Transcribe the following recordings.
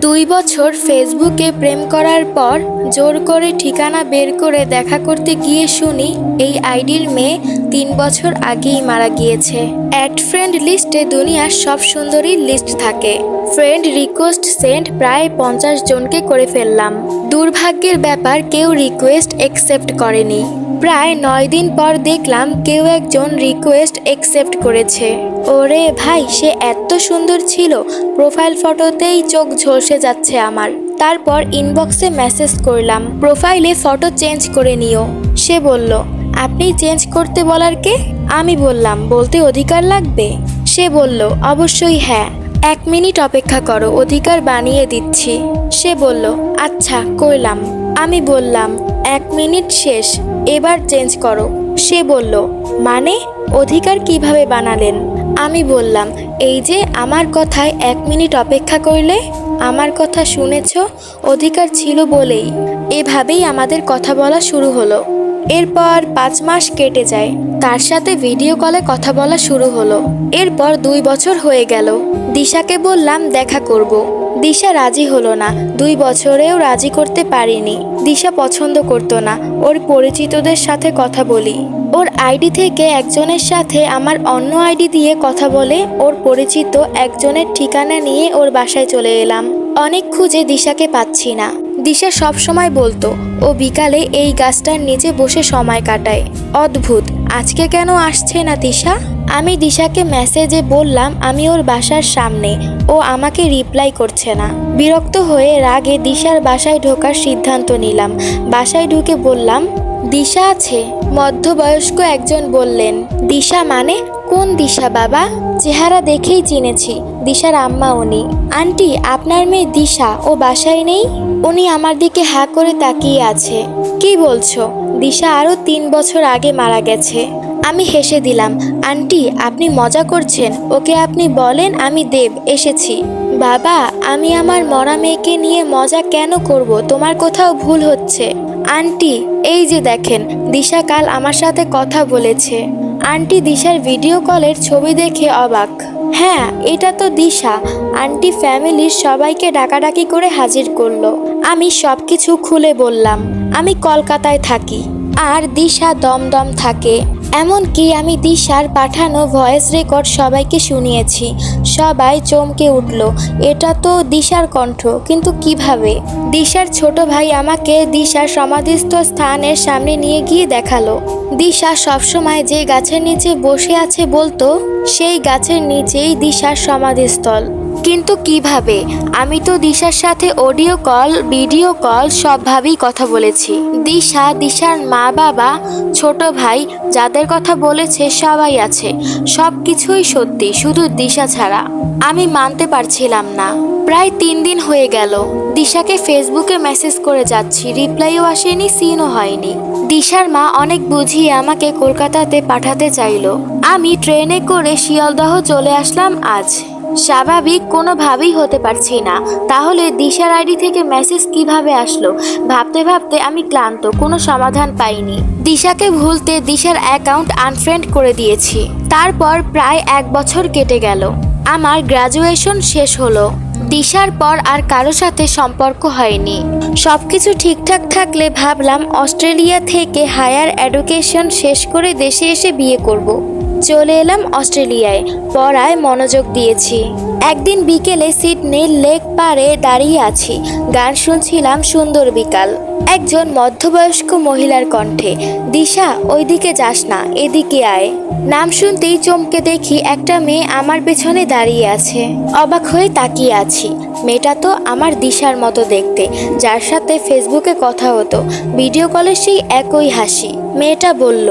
দুই বছর ফেসবুকে প্রেম করার পর জোর করে ঠিকানা বের করে দেখা করতে গিয়ে শুনি, এই আইডির মেয়ে তিন বছর আগেই মারা গিয়েছে। অ্যাড ফ্রেন্ড লিস্টে দুনিয়ার সব সুন্দরীর লিস্ট থাকে। ফ্রেন্ড রিকোয়েস্ট সেন্ড প্রায় পঞ্চাশ জনকে করে ফেললাম। দুর্ভাগ্যের ব্যাপার কেউ রিকোয়েস্ট একসেপ্ট করেনি। প্রায় নয় দিন পর দেখলাম কেউ একজন রিকোয়েস্ট একসেপ্ট করেছে। ওরে ভাই, সে এত সুন্দর ছিল। প্রোফাইল ফটোতেই চোখ ঝলসে যাচ্ছে আমার। তারপর ইনবক্সে মেসেজ করলাম প্রোফাইলে ফটো চেঞ্জ করে নিও। সে বলল, আপনি চেঞ্জ করতে বলার কে? আমি বললাম, বলতে অধিকার লাগবে? সে বলল, অবশ্যই হ্যাঁ। এক মিনিট অপেক্ষা করো, অধিকার বানিয়ে দিচ্ছি। সে বলল আচ্ছা করলাম। আমি বললাম, এক মিনিট শেষ, এবার চেঞ্জ করো। সে বলল মানে? অধিকার কীভাবে বানালেন? আমি বললাম, এই যে আমার কথায় এক মিনিট অপেক্ষা করলে? আমার কথা শুনেছ, অধিকার ছিল বলেই। এভাবেই আমাদের কথা বলা শুরু হলো। এরপর পাঁচ মাস কেটে যায়। তার সাথে ভিডিও কলে কথা বলা শুরু হলো। এরপর দুই বছর হয়ে গেল। দিশাকে বললাম, দেখা করব। দিশা রাজি হলো না। দুই বছরেও রাজি করতে পারিনি। দিশা পছন্দ করতো না। ওর পরিচিতদের সাথে কথা বলি। ওর আইডি থেকে একজনের সাথে আমার অন্য আইডি দিয়ে কথা বলে ওর পরিচিত একজনের ঠিকানা নিয়ে ওর বাসায় চলে এলাম। অনেক খুঁজে দিশাকে পাচ্ছি না। দিশা সব সময় বলতো, ও বিকালে এই গাছটার নিচে বসে সময় কাটায়। অদ্ভুত, আজকে কেন আসছে না দিশা? আমি দিশাকে মেসেজে বললাম, আমি ওর বাসার সামনে, ও আমাকে রিপ্লাই করছে না। বিরক্ত হয়ে রাগে দিশার বাসায় ঢোকার সিদ্ধান্ত নিলাম। বাসায় ঢুকে বললাম, দিশা আছে। মধ্যবয়স্ক একজন বললেন, দিশা মানে? কোন দিশা বাবা? চেহারা দেখেই চিনেছি, দিশার আম্মা উনি। আন্টি, আপনার মেয়ে দিশা, ও বাসায় নেই? উনি আমার দিকে হা করে তাকিয়ে আছে। কি বলছো? দিশা আরও তিন বছর আগে মারা গেছে। আমি হেসে দিলাম, আন্টি, আপনি মজা করছেন, ওকে আপনি বলেন আমি দেব, এসেছি। বাবা, আমি আমার মরা মেয়েকে নিয়ে মজা কেন করব? তোমার কোথাও ভুল হচ্ছে। আন্টি, এই যে দেখেন, দিশা কাল আমার সাথে কথা বলেছে। আন্টি দিশার ভিডিও কলের ছবি দেখে অবাক। হ্যাঁ এটা তো দিশা। আন্টি ফ্যামিলির সবাইকে ডাকাডাকি করে হাজির করল। আমি সব কিছু খুলে বললাম, আমি কলকাতায় থাকি। আর দিশা দমদম থাকে। এমনকি আমি দিশার পাঠানো ভয়েস রেকর্ড সবাইকে শুনিয়েছি। সবাই চমকে উঠল। এটা তো দিশার কণ্ঠ, কিন্তু কীভাবে? দিশার ছোট ভাই আমাকে দিশার সমাধিস্থ স্থানের সামনে নিয়ে গিয়ে দেখাল। দিশা সবসময় যে গাছের নিচে বসে আছে বলতো, সেই গাছের নিচেই দিশার সমাধিস্থল। কিন্তু কীভাবে? আমি তো দিশার সাথে অডিও কল, ভিডিও কল সবভাবেই কথা বলেছি। দিশা, দিশার মা বাবা, ছোট ভাই, যাদের কথা বলেছে সবাই আছে। সব কিছুই সত্যি, শুধু দিশা ছাড়া। আমি মানতে পারছিলাম না। প্রায় তিন দিন হয়ে গেল। দিশাকে ফেসবুকে মেসেজ করে যাচ্ছি। রিপ্লাইও আসেনি, সিনও হয়নি। দিশার মা অনেক বুঝিয়ে আমাকে কলকাতাতে পাঠাতে চাইলো। আমি ট্রেনে করে শিয়ালদহ চলে আসলাম আজ। স্বাভাবিক কোনোভাবেই হতে পারছি না। তাহলে দিশার আইডি থেকে মেসেজ কীভাবে আসলো? ভাবতে ভাবতে আমি ক্লান্ত, কোনো সমাধান পাইনি। দিশাকে ভুলতে দিশার অ্যাকাউন্ট আনফ্রেন্ড করে দিয়েছি। তারপর প্রায় এক বছর কেটে গেল। আমার গ্র্যাজুয়েশন শেষ হলো। দিশার পর আর কারও সাথে সম্পর্ক হয়নি। সবকিছু ঠিকঠাক থাকলে ভাবলাম অস্ট্রেলিয়া থেকে হায়ার এডুকেশন শেষ করে দেশে এসে বিয়ে করব। চলে এলাম অস্ট্রেলিয়ায়। পড়ায় মনোযোগ দিয়েছি। একদিন বিকেলে সিডনির লেক পাড়ে দাঁড়িয়ে আছি। গান শুনছিলাম সুন্দর বিকাল। একজন মধ্যবয়স্ক মহিলার কণ্ঠে, দিশা, ওইদিকে যাস না, এদিকে আয়। নাম শুনতেই চমকে দেখি একটা মেয়ে আমার পেছনে দাঁড়িয়ে আছে। অবাক হয়ে তাকিয়ে আছি। মেয়েটা তো আমার দিশার মতো দেখতে। যার সাথে ফেসবুকে কথা হতো, ভিডিও কলে সেই একই হাসি। মেয়েটা বলল,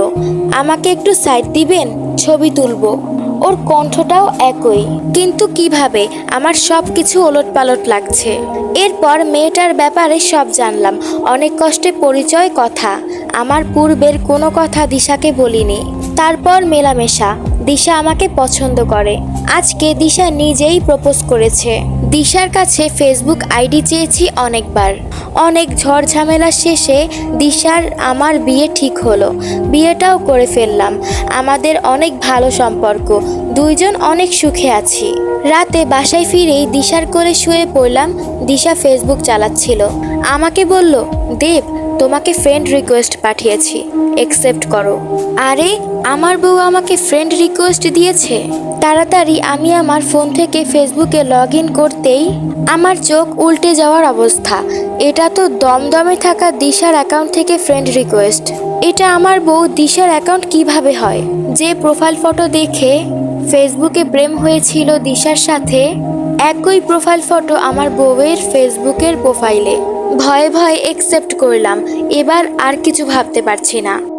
আমাকে একটু সাইড দিবেন? ছবি তুলব। ওর কণ্ঠটাও একই। কিন্তু কীভাবে? আমার সব কিছু ওলট পালট লাগছে। এরপর মেয়েটার ব্যাপারে সব জানলাম। অনেক কষ্টে পরিচয় কথা। আমার পূর্বের কোনো কথা দিশাকে বলিনি। তারপর মেলামেশা। দিশা আমাকে পছন্দ করে। আজকে দিশা নিজেই প্রপোজ করেছে। দিশার কাছে ফেসবুক আইডি চেয়েছি অনেকবার। অনেক ঝড় ঝামেলা শেষে দিশার আমার বিয়ে ঠিক হলো। বিয়েটাও করে ফেললাম। আমাদের অনেক ভালো সম্পর্ক। দুইজন অনেক সুখে আছি। রাতে বাসায় ফিরেই দিশার করে শুয়ে পড়লাম। দিশা ফেসবুক চালাচ্ছিল। আমাকে বলল, দেব তোমাকে ফ্রেন্ড রিকোয়েস্ট পাঠিয়েছি। একসেপ্ট করো। আরে, আমার বউ আমাকে ফ্রেন্ড রিকোয়েস্ট দিয়েছে। তাড়াতাড়ি আমি আমার ফোন থেকে ফেসবুকে লগ ইন করতেই আমার চোখ উল্টে যাওয়ার অবস্থা। এটা তো দমদমে থাকা দিশার অ্যাকাউন্ট থেকে ফ্রেন্ড রিকোয়েস্ট এটা আমার বউ দিশার অ্যাকাউন্ট কীভাবে হয়? যে প্রোফাইল ফটো দেখে ফেসবুকে প্রেম হয়েছিল দিশার সাথে, একই প্রোফাইল ফটো আমার বউয়ের ফেসবুকের প্রোফাইলে ভয়ে ভয়ে একসেপ্ট করলাম। এবার আর কিছু ভাবতে পারছি না।